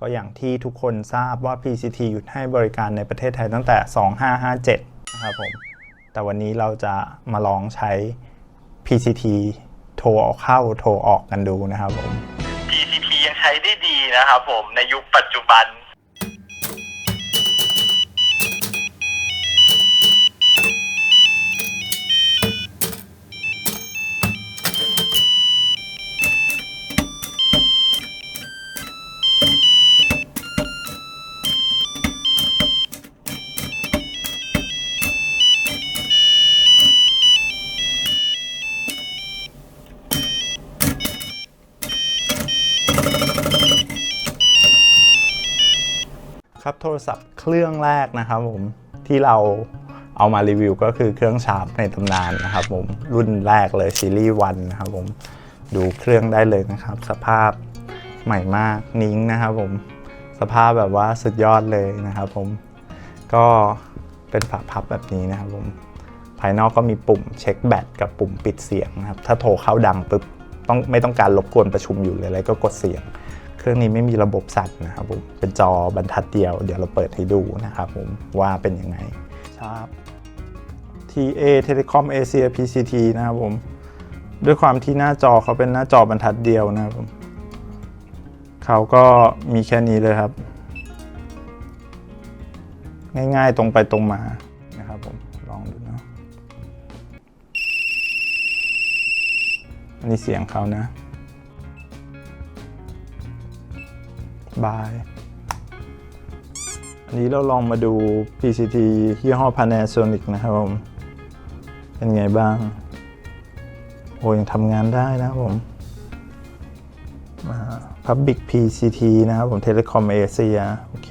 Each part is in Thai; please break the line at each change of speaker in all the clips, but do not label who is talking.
ก็อย่างที่ทุกคนทราบว่า PCT หยุดให้บริการในประเทศไทยตั้งแต่ 2557 นะครับผม แต่วันนี้เราจะมาลองใช้ PCT โทรเข้าโทรออกกันดูนะครับผม
PCT ยังใช้ได้ดีนะครับผมในยุคปัจจุบัน
รับโทรศัพท์เครื่องแรกนะครับผมที่เราเอามารีวิวก็คือเครื่องชาร์ปในตำนานนะครับผมรุ่นแรกเลยซีรีส์วันนะครับผมดูเครื่องได้เลยนะครับ สภาพใหม่มากนิ้งนะครับผมสภาพแบบว่าสุดยอดเลยนะครับผมก็เป็นฝาพับแบบนี้นะครับผมภายนอกก็มีปุ่มเช็คแบตกับปุ่มปิดเสียงนะครับถ้าโทรเข้าดังปุ๊บต้องไม่ต้องการรบกวนประชุมอยู่เลยอะไรก็กดเสียง รื่องนี้ไม่มีระบบสั่นนะครับผมเป็นจอบรรทัดเดียว เดี๋ยวเราเปิดให้ดูนะครับผมว่าเป็นยังไงชาร์ป TA Telecom Asia PCT นะครับผมด้วยความที่หน้าจอเขาเป็นหน้าจอบรรทัดเดียวนะครับผมเขาก็มีแค่นี้เลยครับ ง่ายๆตรงไปตรงมานะครับผมลองดูเนาะอันนี้เสียงเขานะ บาย อันนี้เราลองมาดู PCT ยี่ห้อ Panasonic นะครับผม เป็นไงบ้าง โอ้ยังทำงานได้นะครับผมอ่า Public PCT นะครับผม Telecom Asia โอเค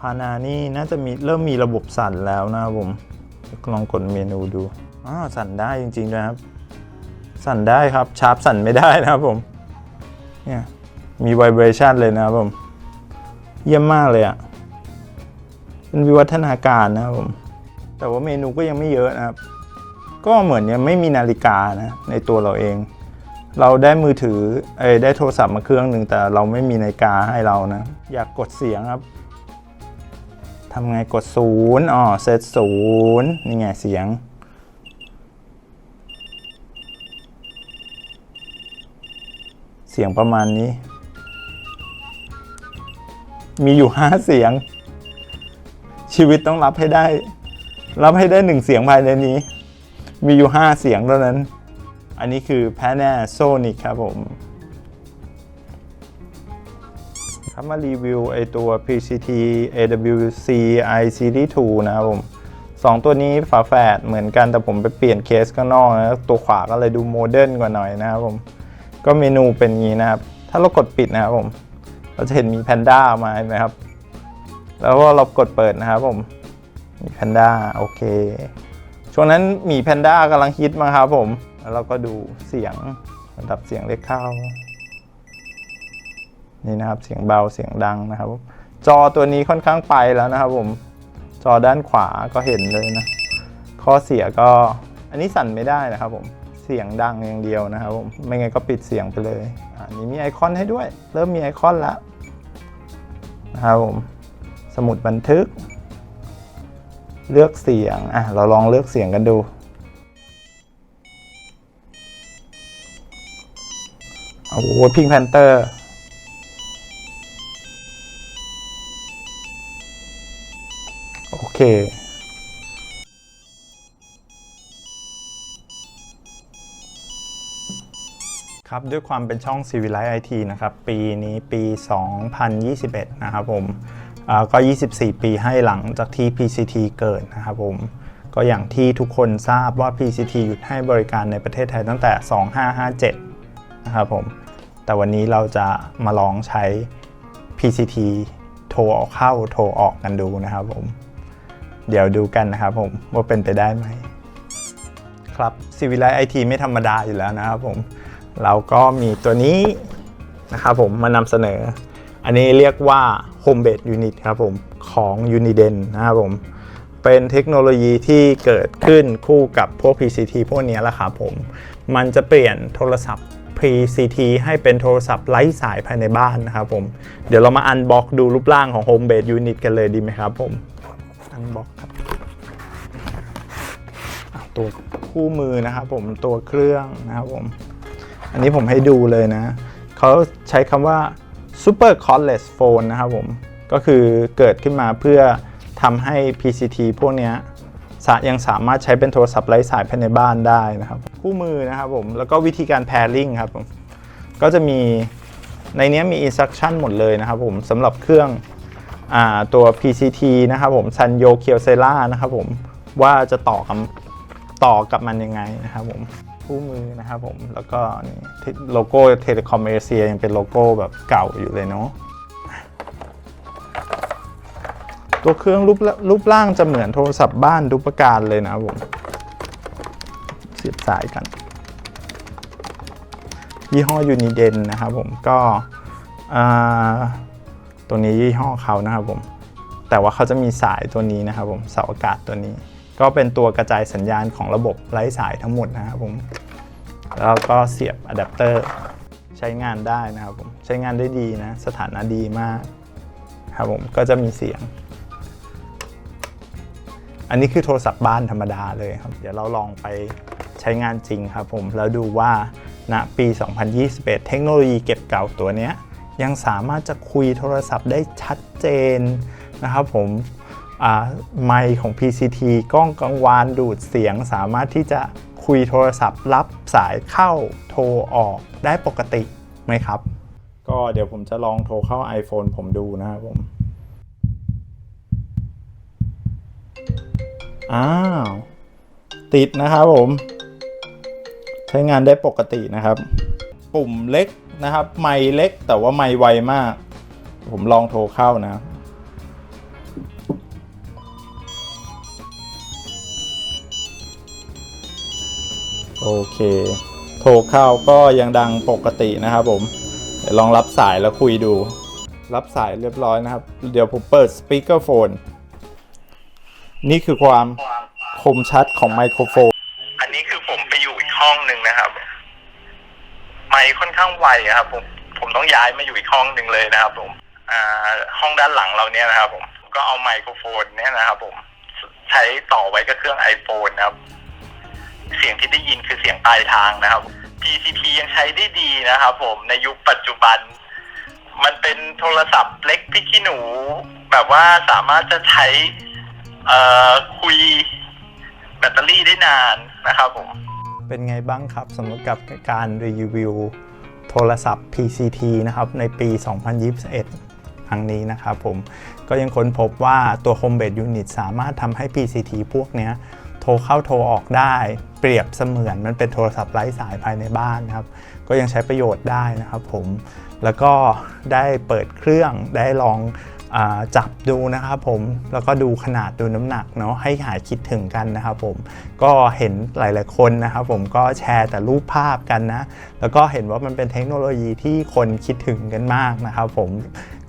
พานานี่น่าจะมีเริ่มมีระบบสั่นแล้วนะครับผม ลองกดเมนูดูอ่าสั่นได้จริงๆนะครับ สั่นได้ครับ ชาร์ปสั่นไม่ได้นะครับผม เนี่ย มี vibration เลยนะครับผม เยี่ยมมากเลยอะ่ะ เป็นวิวัฒนาการนะครับผม แต่ว่าเมนูก็ยังไม่เยอะนะครับ ก็เหมือนยังไม่มีนาฬิกานะ ในตัวเราเอง เราได้มือถือเอยได้โทรศัพท์มาเครื่องหนึ่งแต่เราไม่มีนาฬิกาให้เรานะ อยากกดเสียงครับทำไงกดศูนย์อ๋อเซตศูนย์นี่ไงเสียงเสียงประมาณนี้ มีอยู่5เสียง ชีวิตต้องรับให้ได้ รับให้ได้หนึ่งเสียงภายในนี้ มีอยู่5เสียงเท่านั้น อันนี้คือ Panasonic ครับผม ครับมารีวิวไอตัว PCT AWC i Series 2นะครับผมสองตัวนี้ฝาแฝดเหมือนกันแต่ผมไปเปลี่ยนเคสข้างนอกนะตัวขวาก็เลยดูโมเดิร์นกว่าหน่อยนะครับผม ก็เมนูเป็นงนี้นะครับ ถ้าเรากดปิดนะครับผม เราจะเห็นมีแพนด้ามาเห็นไหมครับ แล้วก็เรากดเปิดนะครับผม มีแพนด้าโอเค ช่วงนั้นหมีแพนด้ากำลังฮิตมาครับผม แล้วเราก็ดูเสียงระดับเสียงเล็กเข้า นี่นะครับเสียงเบาเสียงดังนะครับ จอตัวนี้ค่อนข้างไปแล้วนะครับผม จอด้านขวาก็เห็นเลยนะ ข้อเสียก็ อันนี้สั่นไม่ได้นะครับผม เสียงดังอย่างเดียวนะครับผม ไม่งั้นก็ปิดเสียงไปเลย นนี้มีไอคอนให้ด้วย เริ่มมีไอคอนแล้วนะครับผมสมุดบันทึก เลือกเสียงอะเราลองเลือกเสียงกันดู โอ้โหพิงแพนเตอร์โอเค ครับด้วยความเป็นช่อง c i v i l i z e IT นะครับ ปีนี้ปี 2021 นะครับผมอ่าก็ 24 ปีให้หลังจากที่ PCT เกิดนะครับผมก็อย่างที่ทุกคนทราบว่า PCT หยุดให้บริการในประเทศไทยตั้งแต่ 2557 นะครับผมแต่วันนี้เราจะมาลองใช้ PCT โทรเข้าโทรออกกันดูนะครับผม เดี๋ยวดูกันนะครับผมว่าเป็นไปได้ไหมครับ c i v i l i z e IT ไม่ธรรมดาอยู่แล้วนะครับผม เราก็มีตัวนี้นะครับผมมานำเสนอ อันนี้เรียกว่า Home Base Unit ครับผมของ Uniden นะครับผมเป็นเทคโนโลยีที่เกิดขึ้นคู่กับพวก PCT พวกนี้แหละครับผม มันจะเปลี่ยนโทรศัพท์ PCT ให้เป็นโทรศัพท์ไร้สายภายในบ้านนะครับผม เดี๋ยวเรามาอันบ็อกดูรูปร่างของ Home Base Unit กันเลยดีไหมครับผม อันบ็อกครับตัวคู่มือนะครับผมตัวเครื่องนะครับผม อันนี้ผมให้ดูเลยนะ เขาใช้คำว่า Super Cordless Phone นะครับผม ก็คือเกิดขึ้นมาเพื่อทำให้ PCT พวกนี้ยังสามารถใช้เป็นโทรศัพท์ไร้สายภายในบ้านได้นะครับ คู่มือนะครับผม แล้วก็วิธีการ pairing ครับผม ก็จะมีในนี้มี instruction หมดเลยนะครับผมสำหรับเครื่องอตัว PCT นะครับผม Sanyo k y o s e l a นะครับผมว่าจะต่อกับต่อกับมันยังไงนะครับผม คู่มือนะครับผม แล้วก็นี่โลโก้เทเลคอมเอเชียยังเป็นโลโก้แบบเก่าอยู่เลยเนาะตัวเครื่องรูปรูปร่างจะเหมือนโทรศัพท์บ้านทุกประการเลยนะครับผม เสียบสายกัน ยี่ห้อยูนิเดนนะครับผมก็ตัวนี้ยี่ห้อเขานะครับผม แต่ว่าเขาจะมีสายตัวนี้นะครับผมเสาอากาศตัวนี้ ก็เป็นตัวกระจายสัญญาณของระบบไร้สายทั้งหมดนะครับผม แล้วก็เสียบอะแดปเตอร์ใช้งานได้นะครับผมใช้งานได้ดีนะ สถานะดีมากครับผมก็จะมีเสียง อันนี้คือโทรศัพท์บ้านธรรมดาเลยครับ เดี๋ยวเราลองไปใช้งานจริงครับผมแล้วดูว่าณปี 2021 เทคโนโลยีเก็บเก่าตัวเนี้ยยังสามารถจะคุยโทรศัพท์ได้ชัดเจนนะครับผมไมค์ของ PCT กล้องกังวานดูดเสียงสามารถที่จะ คุยโทรศัพท์ รับสายเข้าโทรออกได้ปกติไหมครับ ก็เดี๋ยวผมจะลองโทรเข้า iPhone ผมดูนะครับผมอ้าว ติดนะครับผม ใช้งานได้ปกตินะครับ ปุ่มเล็กนะครับ ไมค์เล็กแต่ว่าไมค์ไวมาก ผมลองโทรเข้านะ โอเคโทรเข้าก็ยังดังปกตินะครับผมเดี๋ยวลองรับสายแล้วคุยดู รับสายเรียบร้อยนะครับ เดี๋ยวผมเปิดสปีกเกอร์โฟนนี่คือความคมชัดของไมโครโฟน
อันนี้คือผมไปอยู่อีกห้องหนึ่งนะครับ ไมค์ค่อนข้างไวอะครับ ผมผมต้องย้ายมาอยู่อีกห้องหนึ่งเลยนะครับ ผม อ่า ห้องด้านหลังเราเนี่ยนะครับ ผมก็เอาไมโครโฟนเนี่ยนะครับ ผมใช้ต่อไว้กับเครื่อง iPhone นะครับ เสียงที่ได้ยิน ปลายทางนะครับ PCT ยังใช้ได้ดีนะครับผมในยุคปัจจุบัน มันเป็นโทรศัพท์เล็กพริกขี้หนู แบบว่าสามารถจะใช้เอ่อคุยแบตเตอรี่ได้นานนะครับผม
เป็นไงบ้างครับสำหรับกับการรีวิวโทรศัพท์ PCT นะครับในปี 2021 ครั้งนี้นะครับผม ก็ยังค้นพบว่าตัว Home Base Unit สามารถทำให้ PCT พวกเนี้ย รเข้าโทรออกได้ เปรียบเสมือนมันเป็นโทรศัพท์ไร้สายภายในบ้านนะครับ ก็ยังใช้ประโยชน์ได้นะครับผม แล้วก็ได้เปิดเครื่องได้ลองอจับดูนะครับผม แล้วก็ดูขนาดดูน้ำหนักเนาะให้หายคิดถึงกันนะครับผม ก็เห็นหลาย ๆ คนนะครับผมก็แชร์แต่รูปภาพกันนะ แล้วก็เห็นว่ามันเป็นเทคโนโลยีที่คนคิดถึงกันมากนะครับผม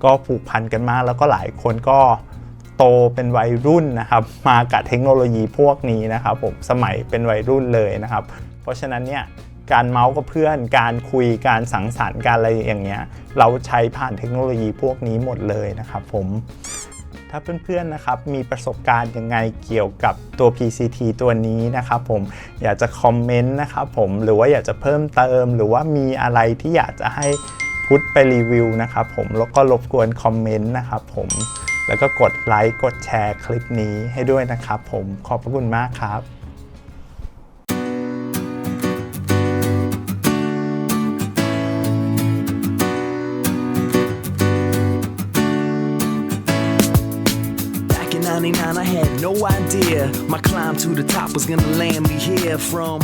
ก็ผูกพันกันมากแล้วก็หลายคนก็ โตเป็นวัยรุ่นนะครับ มากับเทคโนโลยีพวกนี้นะครับผมสมัยเป็นวัยรุ่นเลยนะครับ เพราะฉะนั้นเนี่ยการเมาส์กับเพื่อน การคุยการสังสรรค์การอะไรอย่างเงี้ยเราใช้ผ่านเทคโนโลยีพวกนี้หมดเลยนะครับผมถ้าเพื่อนๆนะครับมีประสบการณ์ยังไงเกี่ยวกับตัว PCT ตัวนี้นะครับผมอยากจะคอมเมนต์นะครับผมหรือว่าอยากจะเพิ่มเติม หรือว่ามีอะไรที่อยากจะให้พุทธไปรีวิวนะครับผมแล้วก็รบกวนคอมเมนต์นะครับผม แล้วก็กดไลค์กดแชร์คลิปนี้ให้ด้วยนะครับผมขอบพระคุณมากครับ
99, I had no idea my climb to the top was gonna land me here from